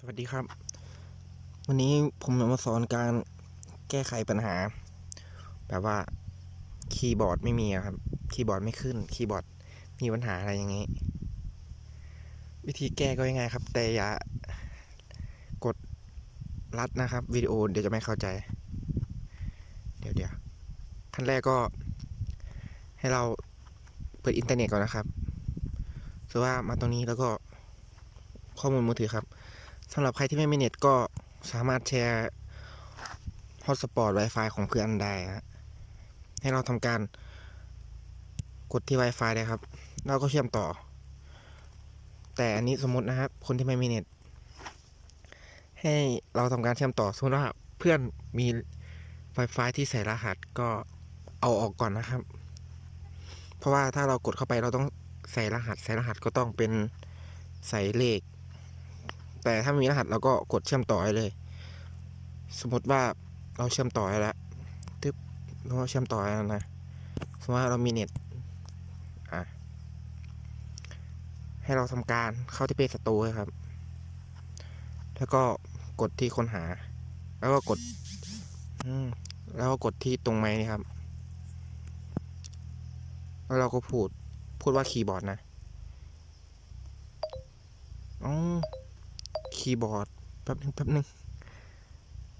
สวัสดีครับ วันนี้ผมจะมาสอนการแก้ไขปัญหา แบบว่าคีย์บอร์ดไม่มีครับ คีย์บอร์ดไม่ขึ้น คีย์บอร์ดมีปัญหาอะไรอย่างนี้ วิธีแก้ก็ง่ายๆครับ แต่อย่ากดรัดนะครับวิดีโอเดี๋ยวจะไม่เข้าใจ เดี๋ยวเดี๋ยวขั้นแรกก็ ให้เราเปิดอินเทอร์เน็ตก่อนนะครับคือว่ามาตรงนี้แล้วก็ข้อมูลมือถือครับ สำหรับใครที่ไม่มีเน็ตก็สามารถแชร์ฮอตสปอร์ต Wi-Fi ของเพื่อนได้ฮะให้เราทำการกดที่ Wi-Fi ได้ครับ เราก็เชื่อมต่อ แต่อันนี้สมมตินะครับ คนที่ไม่มีเน็ต ให้เราทำการเชื่อมต่อสมมติว่าเพื่อนมี Wi-Fi ที่ใส่รหัสก็เอาออกก่อนนะครับ เพราะว่าถ้าเรากดเข้าไปเราต้องใส่รหัส ใส่รหัสก็ต้องเป็นใส่เลข แต่ถ้ามีรหัสเราก็กดเชื่อมต่อได้เลย สมมติว่าเราเชื่อมต่อแล้วตึ๊บเราเชื่อมต่อแล้วนะ สมมติว่าเรามีเน็ตอะให้เราทำการเข้าที่เพจสตูครับ แล้วก็กดที่ค้นหา แล้วก็กด อืมแล้วก็กดที่ตรงไม้นี่ครับ แล้วเราก็พูด พูดว่าคีย์บอร์ดนะ อ๋อ คีย์บอร์ดแป๊บนึงแป๊บนึง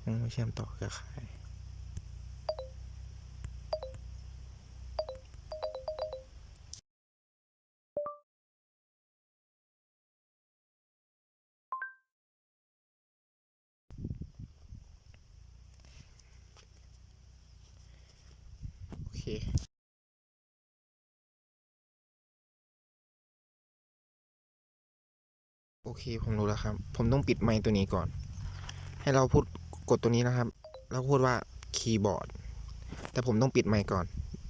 ยังไม่เชื่อมต่อเครือข่ายโอเค โอเคผมรู้แล้วครับ ผมต้องปิดไมค์ตัวนี้ก่อน ให้เราพูดกดตัวนี้นะครับ แล้วพูดว่าคีย์บอร์ด แต่ผมต้องปิดไมค์ก่อน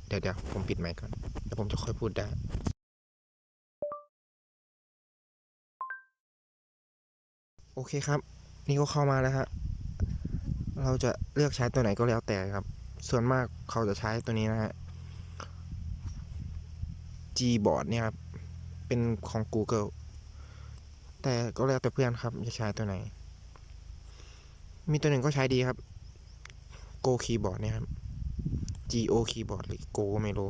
เดี๋ยวเดี๋ยวผมปิดไมค์ก่อนแล้วผมจะค่อยพูดได้โอเคครับ นี่ก็เข้ามาแล้วฮะ เราจะเลือกใช้ตัวไหนก็แล้วแต่ครับ ส่วนมากเขาจะใช้ตัวนี้นะฮะ Gboard เนี่ยครับ เป็นของ Google แต่ก็แล้วแต่เพื่อนครับจะใช้ตัวไหน มีตัวหนึ่งก็ใช้ดีครับ Go Keyboard เนี่ยครับ Go Keyboard หรือ Go ไม่รู้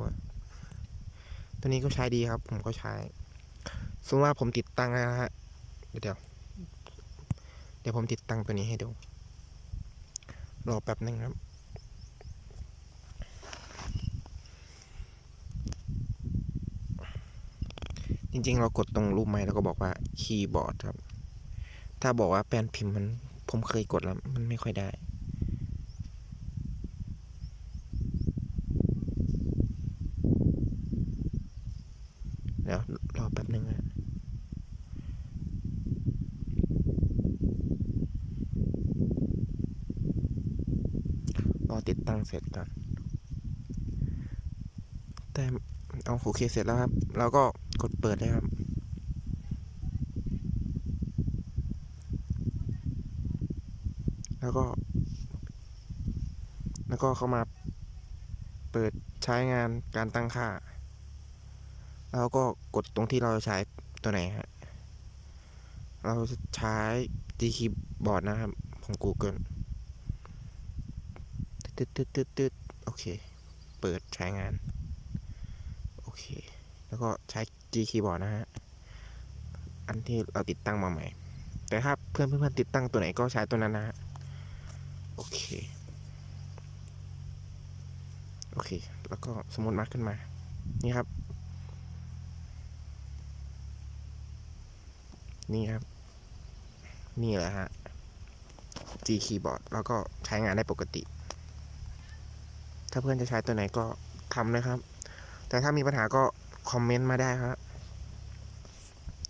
ตัวนี้ก็ใช้ดีครับ ผมก็ใช้สมมติว่าผมติดตั้งแล้วนะฮะเดี๋ยวเดี๋ยว เดี๋ยวผมติดตั้งตัวนี้ให้ดู รอแป๊บนึงครับ จริง ๆ เรากดตรงรูปไม้แล้วก็บอกว่าคีย์บอร์ดครับ ถ้าบอกว่าแป้นพิมพ์มันผมเคยกดแล้ว มันไม่ค่อยได้เดี๋ยวรอแป๊บนึงนะรอติดตั้งเสร็จก่อนแต่เอาโอเคเสร็จแล้วครับเราก็ กดเปิดเลยครับแล้วก็ แล้วก็เข้ามาเปิดใช้งานการตั้งค่า แล้วก็กดตรงที่เราจะใช้ตัวไหนฮะ เราจะใช้ G Keyboard นะครับ ของ Google ตึ๊ดตึ๊ดตึ๊ดตึ๊ดโอเค เปิดใช้งาน โอเค แล้วก็ใช้ G Keyboard นะฮะ อันที่เราติดตั้งมาใหม่ แต่ถ้าเพื่อนเพื่อนติดตั้งตัวไหนก็ใช้ตัวนั้นนะฮะ โอเค โอเค แล้วก็สมมติมาร์กขึ้นมา นี่ครับ นี่ครับ นี่แหละฮะ G Keyboard แล้วก็ใช้งานได้ปกติ ถ้าเพื่อนจะใช้ตัวไหนก็ทำเลยครับ แต่ถ้ามีปัญหาก็คอมเมนต์มาได้ครับ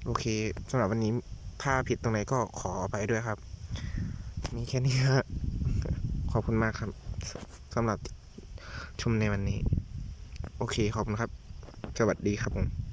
โอเคสำหรับวันนี้ถ้าผิดตรงไหนก็ขออภัยด้วยครับ มีแค่นี้ครับขอบคุณมากครับสสำหรับชมในวันนี้ โอเคขอบคุณครับ สวัสดีครับผม